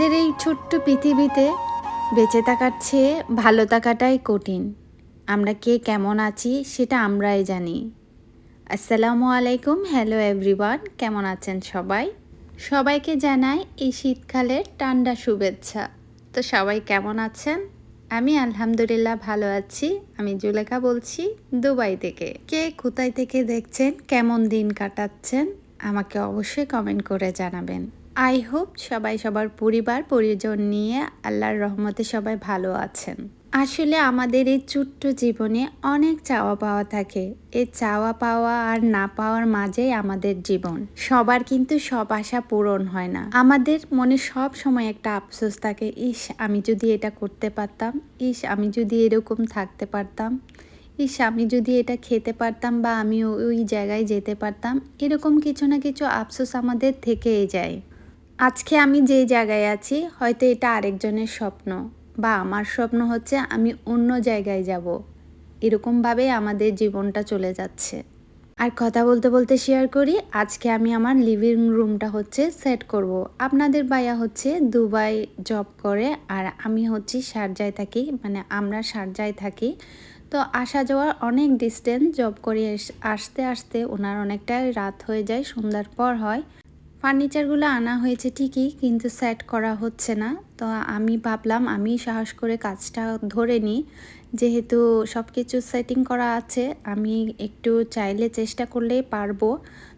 আমাদের এই ছোট্ট পৃথিবীতে বেঁচে থাকার চেয়ে ভালো থাকাটাই কঠিন। আমরা কে কেমন আছি সেটা আমরাই জানি। আসসালামু আলাইকুম, হ্যালো এভরিওয়ান, কেমন আছেন সবাই? সবাইকে জানাই এই শীতকালের ঠান্ডা শুভেচ্ছা। তো সবাই কেমন আছেন? আমি আলহামদুলিল্লাহ ভালো আছি। আমি জুলেখা বলছি, দুবাই থেকে। কে কোথায় থেকে দেখছেন, কেমন দিন কাটাচ্ছেন, আমাকে অবশ্যই কমেন্ট করে জানাবেন। আই হোপ সবাই সবার পরিবার, পরিজন নিয়ে আল্লাহর রহমতে সবাই ভালো আছেন। আসলে আমাদের এই ছোট্ট জীবনে অনেক চাওয়া পাওয়া থাকে। এই চাওয়া পাওয়া আর না পাওয়ার মাঝেই আমাদের জীবন। সবার কিন্তু সব আশা পূরণ হয় না। আমাদের মনে সব সময় একটা আফসোস থাকে, ইস, আমি যদি এটা করতে পারতাম, ইস, আমি যদি এরকম থাকতে পারতাম, ইস, আমি যদি এটা খেতে পারতাম বা আমি ওই জায়গায় যেতে পারতাম, এরকম কিছু না কিছু আফসোস আমাদের থেকেই যায়। আজকে আমি যে জায়গায় আছি, হয়তো এটা আরেকজনের স্বপ্ন বা আমার স্বপ্ন হচ্ছে আমি অন্য জায়গায় যাব। এরকমভাবে আমাদের জীবনটা চলে যাচ্ছে। আর কথা বলতে বলতে শেয়ার করি, আজকে আমি আমার লিভিং রুমটা হচ্ছে সেট করব। আপনাদের ভাইয়া হচ্ছে দুবাই জব করে আর আমি হচ্ছি শারজায় থাকি মানে আমরা শারজায় থাকি। তো আসা যাওয়ার অনেক ডিস্টেন্স জব করে আসতে আসতে ওনার অনেকটাই রাত হয়ে যায়, সন্ধ্যার পর হয়। ফার্নিচারগুলো আনা হয়েছে ঠিকই, কিন্তু সেট করা হচ্ছে না। তো আমি ভাবলাম, আমি সাহস করে কাজটা ধরে নিই। যেহেতু সব কিছু সেটিং করা আছে, আমি একটু চাইলে চেষ্টা করলেই পারব।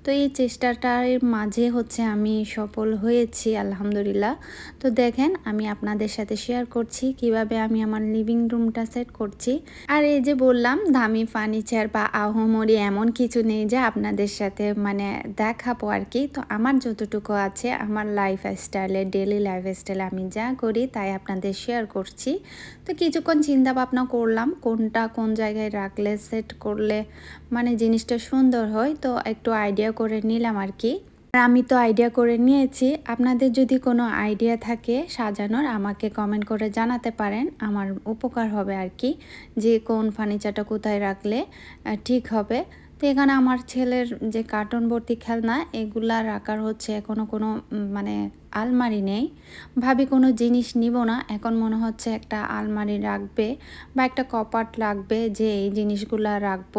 তো এই চেষ্টাটার মাঝে হচ্ছে আমি সফল হয়েছি, আলহামদুলিল্লাহ। তো দেখেন, আমি আপনাদের সাথে শেয়ার করছি, কীভাবে আমি আমার লিভিং রুমটা সেট করছি। আর এই যে বললাম, দামি ফার্নিচার বা আহমরি এমন কিছু নেই যে আপনাদের সাথে মানে দেখাবো আর কি। তো আমার যতটুকু আছে, আমার লাইফ স্টাইলে ডেলি লাইফ স্টাইলে আমি যা করি, তাই আপনাদের শেয়ার করছি। তো কিছুক্ষণ চিন্তা ভাবনা করলাম, কোনটা কোন জায়গায় রাখলে সেট করলে মানে জিনিসটা সুন্দর হয়। তো একটু আইডিয়া করে নিলাম আর কি। আর আমি তো আইডিয়া করে নিয়েছি। আপনাদের যদি কোনো আইডিয়া থাকে সাজানোর, আমাকে কমেন্ট করে জানাতে পারেন। আমার উপকার হবে আর কি। যে কোন ফার্নিচারটা কোথায় রাখলে ঠিক হবে। তো এখানে আমার ছেলের যে কার্টুন ভর্তি খেলনা এগুলা রাখার হচ্ছে এখনও কোনো মানে আলমারি নেই। ভাবি কোনো জিনিস নিব না, এখন মনে হচ্ছে একটা আলমারি রাখবে বা একটা কপাট লাগবে যে এই জিনিসগুলা রাখব।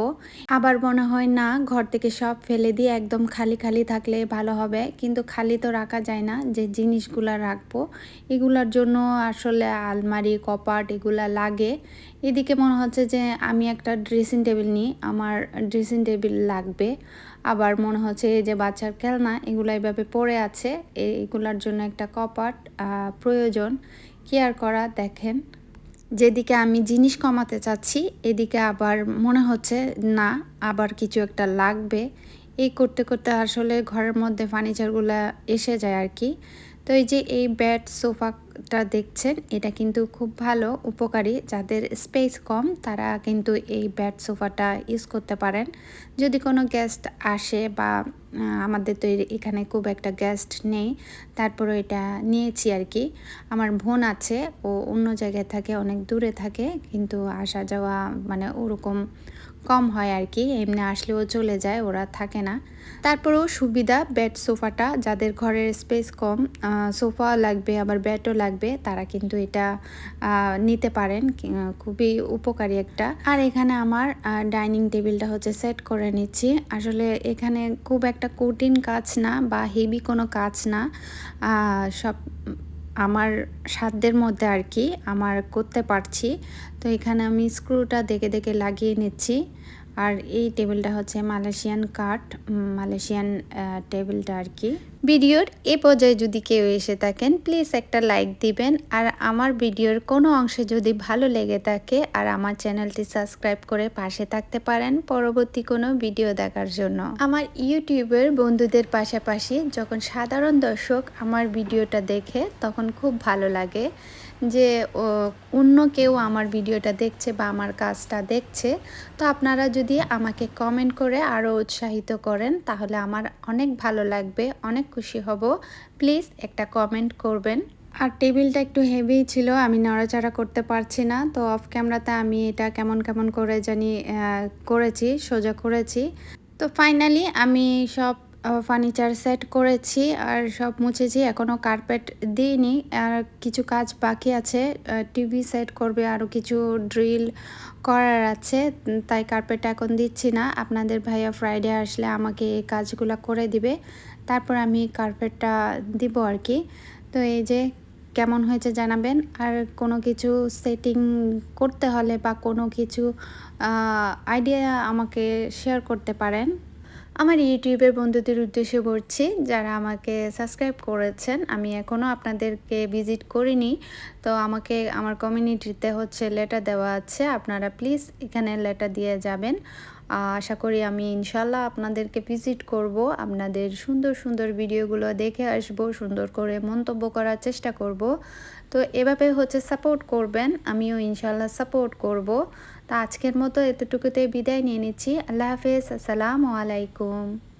আবার মনে হয় না, ঘর থেকে সব ফেলে দিয়ে একদম খালি খালি থাকলে ভালো হবে, কিন্তু খালি তো রাখা যায় না, যে জিনিসগুলা রাখব। এগুলার জন্য আসলে আলমারি, কপাট এগুলা লাগে। এদিকে মনে হচ্ছে যে আমি একটা ড্রেসিং টেবিল নিই, আমার ড্রেসিং টেবিল লাগবে। আবার মনে হচ্ছে এই যে বাচ্চার খেলনা, এগুলো এইভাবে পড়ে আছে। এইগুলার জন্য একটা কপাট প্রয়োজন। কেয়ার করা দেখেন। যেদিকে আমি জিনিস কমাতে চাচ্ছি, এদিকে আবার মনে হচ্ছে না, আবার কিছু একটা লাগবে। এই করতে করতে আসলে ঘরের মধ্যে ফার্নিচারগুলো এসে যায় আর কি। তো এই যে এই বেড সোফাটা দেখছেন, এটা কিন্তু খুব ভালো, উপকারী। যাদের স্পেস কম, তারা কিন্তু এই বেড সোফাটা ইউজ করতে পারেন। যদি কোনো গেস্ট আসে বা আমাদের তো এখানে খুব একটা গেস্ট নেই তারপরে এটা নিয়েছি আর কি আমার বোন আছে, ও অন্য জায়গায় থাকে, অনেক দূরে থাকে, কিন্তু আসা যাওয়া মানে ওরকম কম হয় আর কি এমনি আসলেও চলে যায়, ওরা থাকে না। তারপরেও সুবিধা বেড সোফাটা যাদের ঘরের স্পেস কম সোফা লাগবে, আবার বেডও লাগবে, তারা কিন্তু এটা নিতে পারেন খুবই উপকারী একটা। আর এখানে আমার ডাইনিং টেবিলটা হচ্ছে সেট করে নিচ্ছি। আসলে এখানে খুব একটা কঠিন কাজ না বা হেভি কোনো কাজ না। সব, আমার সাধ্যের মধ্যে আর কি, আমার করতে পারছি। তো এখানে আমি স্ক্রুটা দেখে দেখে লাগিয়ে নিচ্ছি। আর এই টেবিলটা হচ্ছে মালয়েশিয়ান কাঠ মালয়েশিয়ান টেবিলটা আর কি। ভিডিওর এ পর্যায়ে যদি কেউ এসে থাকেন প্লিজ একটা লাইক দিবেন। আর আমার ভিডিওর কোনো অংশে যদি ভালো লেগে থাকে, আর আমার চ্যানেলটি সাবস্ক্রাইব করে পাশে থাকতে পারেন পরবর্তী কোনো ভিডিও দেখার জন্য। আমার ইউটিউবের বন্ধুদের পাশাপাশি যখন সাধারণ দর্শক আমার ভিডিওটা দেখে, তখন খুব ভালো লাগে। যে অন্য কেউ আমার ভিডিওটা দেখছে বা আমার কাজটা দেখছে, তো আপনারা যদি আমাকে কমেন্ট করে আরও উৎসাহিত করেন, তাহলে আমার অনেক ভালো লাগবে, অনেক খুশি হব। প্লিজ একটা কমেন্ট করবেন। আর টেবিলটা একটু হেভি ছিল, আমি নড়াচড়া করতে পারছি না, তো অফ ক্যামেরাতে আমি এটা কেমন কেমন করে জানি করেছি, সোজা করেছি। তো ফাইনালি আমি সব ফার্নিচার সেট করেছি আর সব মুছেছি এখনও কার্পেট দিইনি। আর কিছু কাজ বাকি আছে টিভি সেট করবে আরও কিছু ড্রিল করার আছে তাই কার্পেটটা এখন দিচ্ছি না। আপনাদের ভাইয়া ফ্রাইডে আসলে আমাকে এই কাজগুলো করে দিবে, তারপর আমি কার্পেটটা দিব আর কি। তো এই যে, কেমন হয়েছে জানাবেন। আর কোনো কিছু সেটিং করতে হলে বা কোনো কিছু আইডিয়া আমাকে শেয়ার করতে পারেন। আমার ইউটিউবের বন্ধুদের উদ্দেশ্যে করছি যারা আমাকে সাবস্ক্রাইব করেছেন, আমি এখনও আপনাদেরকে ভিজিট করিনি। তো আমাকে, আমার কমিউনিটিতে হচ্ছে লেটার দেওয়া আছে, আপনারা প্লিজ এখানে লেটার দিয়ে যাবেন। আশা করি আমি ইনশাল্লাহ আপনাদেরকে ভিজিট করব, আপনাদের সুন্দর সুন্দর ভিডিওগুলো দেখে আসব, সুন্দর করে মন্তব্য করার চেষ্টা করব। তো এভাবে হচ্ছে সাপোর্ট করবেন, আমিও ইনশাল্লাহ সাপোর্ট করব। তা আজকের মতো এতটুকুতে বিদায় নিয়ে নিচ্ছি, আল্লাহ হাফেজ, আসসালামু আলাইকুম।